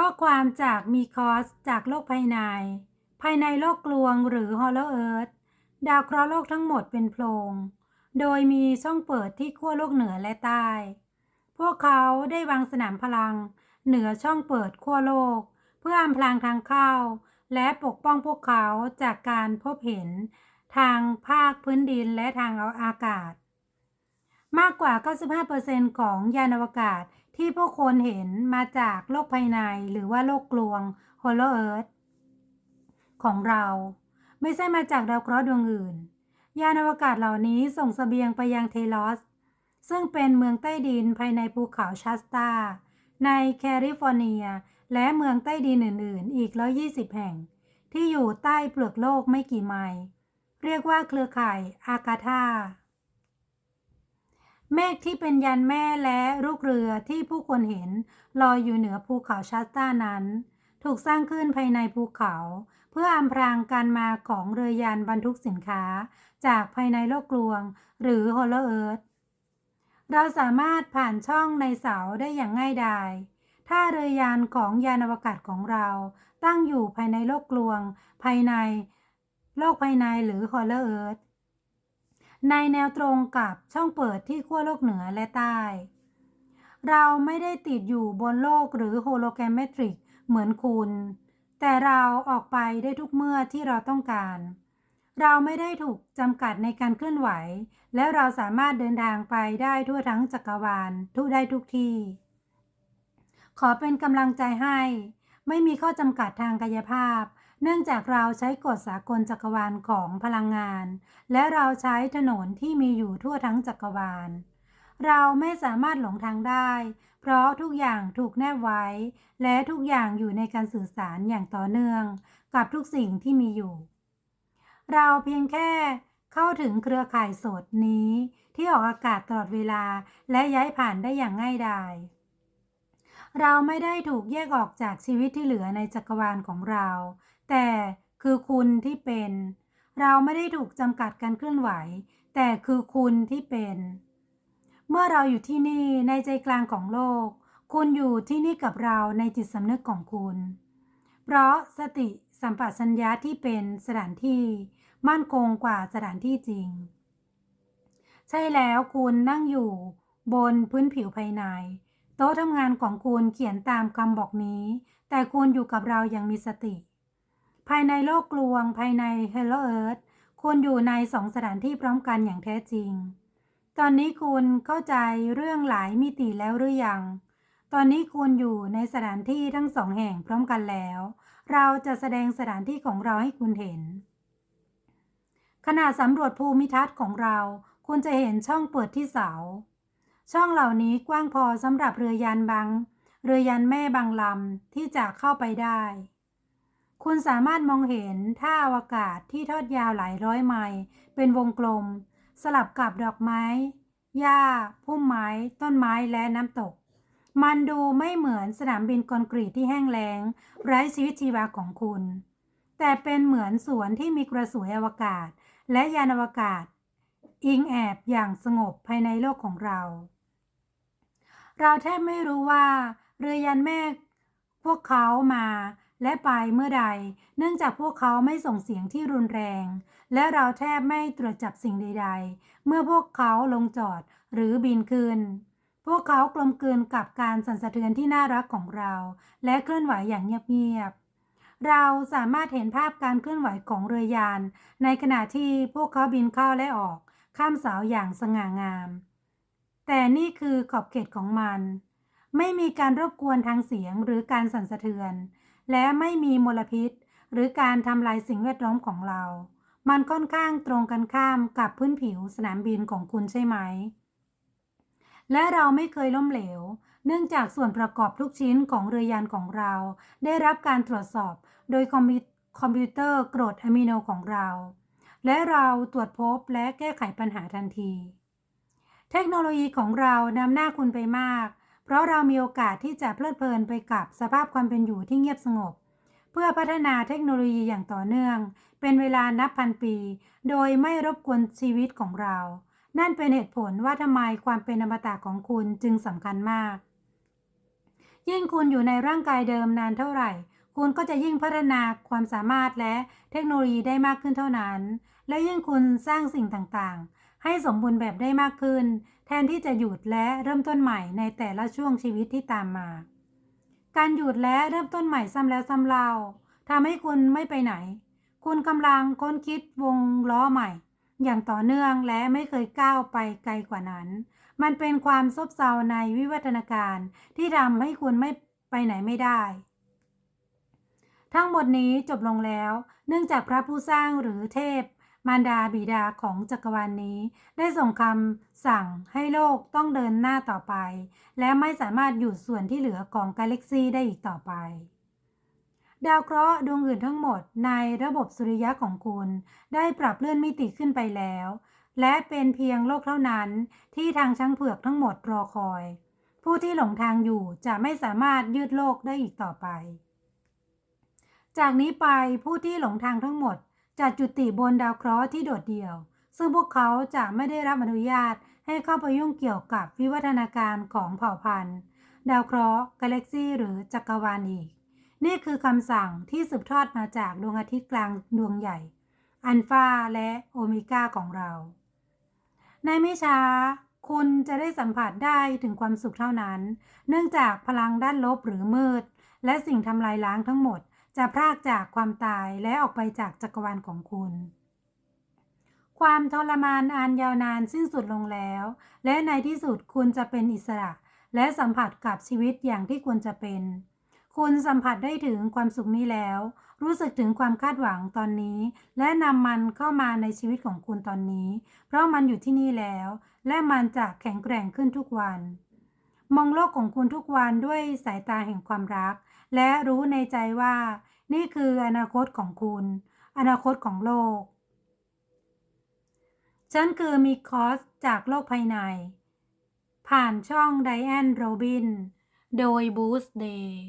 ข้อความจากมีคอสจากโลกภายใน ภายในโลกกลวงหรือฮอลโลเอิร์ธดาวเคราะห์โลกทั้งหมดเป็นโพรง โดยมีช่องเปิดที่ขั้วโลกเหนือและใต้ พวกเขาได้วางสนามพลัง เหนือช่องเปิดขั้วโลก เพื่ออำพรางทางเข้า และปกป้องพวกเขาจากการพบเห็น ทางภาคพื้นดินและทางอากาศ มากกว่า 95%ของยานอวกาศ ที่พวกคนเห็นมาจากโลกภายในหรือว่าโลกกลวง Hollow Earth ของเรา ไม่ใช่มาจากดาวเคราะห์ดวงอื่น ยานอวกาศเหล่านี้ส่งสเสบียงไปยังเทลอส ซึ่งเป็นเมืองใต้ดินภายในภูเขาชัสตา ในแคลิฟอร์เนีย และเมืองใต้ดินอื่น ๆ อีก 120 แห่ง ที่อยู่ใต้เปลือกโลกไม่กี่ไมล์เรียกว่าเครือข่ายอากาธา เมฆที่เป็นยันแม่และลูกเรือที่ผู้คนเห็นลอยอยู่เหนือภูเขาชัสตานั้น ถูกสร้างขึ้นภายในภูเขา เพื่ออำพรางการมาของเรือยานบรรทุกสินค้า จากภายในโลกกลวง หรือโฮลเอิร์ธเราสามารถผ่านช่องในเสาได้อย่างง่ายดายถ้าเรือยานของยานอวกาศของเรา ตั้งอยู่ภายในโลกกลวง ภายใน โลกภายในหรือฮอลเอิร์ธ ในแนวตรงกับช่องเปิดที่ขั้วโลกเหนือและใต้ เราไม่ได้ติดอยู่บนโลกหรือโฮโลแกรมเมตริกเหมือนคุณ แต่เราออกไปได้ทุกเมื่อที่เราต้องการ เราไม่ได้ถูกจำกัดในการเคลื่อนไหว และเราสามารถเดินทางไปได้ทั่วทั้งจักรวาลทุกได้ทุกที่ ขอเป็นกำลังใจให้ ไม่มีข้อจำกัดทางกายภาพ เนื่องจากเราใช้กฎสากลจักรวาลของพลังงาน และเราใช้ถนนที่มีอยู่ทั่วทั้งจักรวาล เราไม่สามารถหลงทางได้ เพราะทุกอย่างถูกแนบไว้ และทุกอย่างอยู่ในการสื่อสารอย่างต่อเนื่อง กับทุกสิ่งที่มีอยู่ เราเพียงแค่เข้าถึงเครือข่ายสดนี้ ที่ออกอากาศตลอดเวลาและย้ายผ่านได้อย่างง่ายดาย เราไม่ได้ถูกแยกออกจากชีวิตที่เหลือในจักรวาลของเรา แต่คือคุณที่เป็น เราไม่ได้ถูกจำกัดการเคลื่อนไหว แต่คือคุณที่เป็น เมื่อเราอยู่ที่นี่ในใจกลางของโลก คุณอยู่ที่นี่กับเราในจิตสำนึกของคุณ เพราะสติสัมปชัญญะที่เป็นสถานที่มั่นคงกว่าสถานที่จริง ใช่แล้วคุณนั่งอยู่บนพื้นผิวภายใน โต๊ะทำงานของคุณเขียนตามคำบอกนี้ แต่คุณอยู่กับเราอย่างมีสติ ภายในโลกกลวง ภายใน Hello Earth คุณอยู่ในสองสถานที่พร้อมกันอย่างแท้จริง ตอนนี้คุณเข้าใจเรื่องหลายมิติแล้วหรือยัง ตอนนี้คุณอยู่ในสถานที่ทั้งสองแห่งพร้อมกันแล้ว เราจะแสดงสถานที่ของเราให้คุณเห็น ขณะสำรวจภูมิทัศน์ของเรา คุณจะเห็นช่องเปิดที่เสา ช่องเหล่านี้กว้างพอสำหรับเรือยานบาง เรือยานแม่บางลำที่จะเข้าไปได้ คุณสามารถมองเห็นท่าอวกาศที่ทอดยาวหลายร้อยไมล์เป็นวงกลม สลับกับดอกไม้ หญ้า พุ่มไม้ ต้นไม้และน้ำตก มันดูไม่เหมือนสนามบินคอนกรีตที่แห้งแล้ง ไร้ชีวิตชีวาของคุณ แต่เป็นเหมือนสวนที่มีกระสวยอวกาศ และยานอวกาศ อิงแอบอย่างสงบภายในโลกของเรา เราแทบไม่รู้ว่า เรือยันแม่พวกเขามาและไปเมื่อใด เนื่องจากพวกเขาไม่ส่งเสียงที่รุนแรง และเราแทบไม่ตรวจจับสิ่งใด ๆ เมื่อพวกเขาลงจอดหรือบินขึ้น พวกเขากลมกลืนกับการสั่นสะเทือนที่น่ารักของเรา และเคลื่อนไหวอย่างเงียบๆ เราสามารถเห็นภาพการเคลื่อนไหวของเรือยาน ในขณะที่พวกเขาบินเข้าและออก ข้ามเสาอย่างสง่างาม แต่นี่คือขอบเขตของมัน ไม่มีการรบกวนทางเสียงหรือการสั่นสะเทือน และไม่มีมลพิษ หรือการทำลายสิ่งแวดล้อมของเรา มันค่อนข้างตรงกันข้ามกับพื้นผิวสนามบินของคุณใช่ไหม และเราไม่เคยล้มเหลว เนื่องจากส่วนประกอบทุกชิ้นของเรือยานของเรา ได้รับการตรวจสอบโดยคอมพิวคอมพิวเตอร์กรดอะมิโนของเรา และเราตรวจพบและแก้ไขปัญหาทันที เทคโนโลยีของเรานำหน้าคุณไปมาก เพราะเรามีโอกาสที่จะเพลิดเพลินไปกับสภาพความเป็นอยู่ที่เงียบสงบ เพื่อพัฒนาเทคโนโลยีอย่างต่อเนื่อง เป็นเวลานับพันปี โดยไม่รบกวนชีวิตของเรา นั่นเป็นเหตุผลว่าทำไมความเป็นอมตะของคุณจึงสำคัญมาก ยิ่งคุณอยู่ในร่างกายเดิมนานเท่าไหร่ คุณก็จะยิ่งพัฒนาความสามารถและเทคโนโลยีได้มากขึ้นเท่านั้น และยิ่งคุณสร้างสิ่งต่างๆ ให้สมบูรณ์แบบได้มากขึ้น แทนที่จะหยุดและเริ่มต้นใหม่ในแต่ละช่วงชีวิตที่ตามมา การหยุดและเริ่มต้นใหม่ซ้ำแล้วซ้ำเล่าทำให้คุณไม่ไปไหน คุณกำลังค้นคิดวงล้อใหม่ อย่างต่อเนื่องและไม่เคยก้าวไปไกลกว่านั้น มันเป็นความซบเซาในวิวัฒนาการที่ทำให้คุณไม่ไปไหนไม่ได้ ทั้งหมดนี้จบลงแล้ว เนื่องจากพระผู้สร้างหรือเทพ มารดาบิดาของจักรวาลนนี้ ได้ส่งคำสั่งให้โลกต้องเดินหน้าต่อไป และไม่สามารถหยุดส่วนที่เหลือของกาแล็กซีได้อีกต่อไป ดาวเคราะห์ดวงอื่นทั้งหมดในระบบสุริยะของคุณ ได้ปรับเลื่อนมิติขึ้นไปแล้ว และเป็นเพียงโลกเท่านั้นที่ทางช้างเผือกทั้งหมดรอคอย ผู้ที่หลงทางอยู่จะไม่สามารถยืดโลกได้อีกต่อไป จากนี้ไปผู้ที่หลงทางทั้งหมด จะจุติบนดาวเคราะห์ที่โดดเดี่ยว ซึ่งพวกเขาจะไม่ได้รับอนุญาตให้เข้าไปยุ่งเกี่ยวกับวิวัฒนาการของเผ่าพันธุ์ ดาวเคราะห์กาแล็กซีหรือจักรวาลอีก นี่คือคำสั่งที่สืบทอดมาจากดวงอาทิตย์กลางดวงใหญ่ อัลฟาและโอเมก้าของเรา ในไม่ช้าคุณจะได้สัมผัสได้ถึงความสุขเท่านั้น เนื่องจากพลังด้านลบหรือมืด และสิ่งทำลายล้างทั้งหมด จะพรากจากความตายและออกไปจากจักรวาลของคุณ ความทรมานอันยาวนานสิ้นสุดลงแล้ว และในที่สุดคุณจะเป็นอิสระ และสัมผัสกับชีวิตอย่างที่ควรจะเป็น คุณสัมผัสได้ถึงความสุขนี้แล้ว รู้สึกถึงความคาดหวังตอนนี้ และนำมันเข้ามาในชีวิตของคุณตอนนี้ เพราะมันอยู่ที่นี่แล้ว และมันจะแข็งแกร่งขึ้นทุกวันมองโลกของคุณทุกวันด้วยสายตาแห่งความรัก และรู้ในใจว่า นี่คืออนาคตของคุณ อนาคตของโลก ฉันคือมีคอสจากโลกภายใน ผ่านช่องไดแอนโรบิน โดยบูสเดย์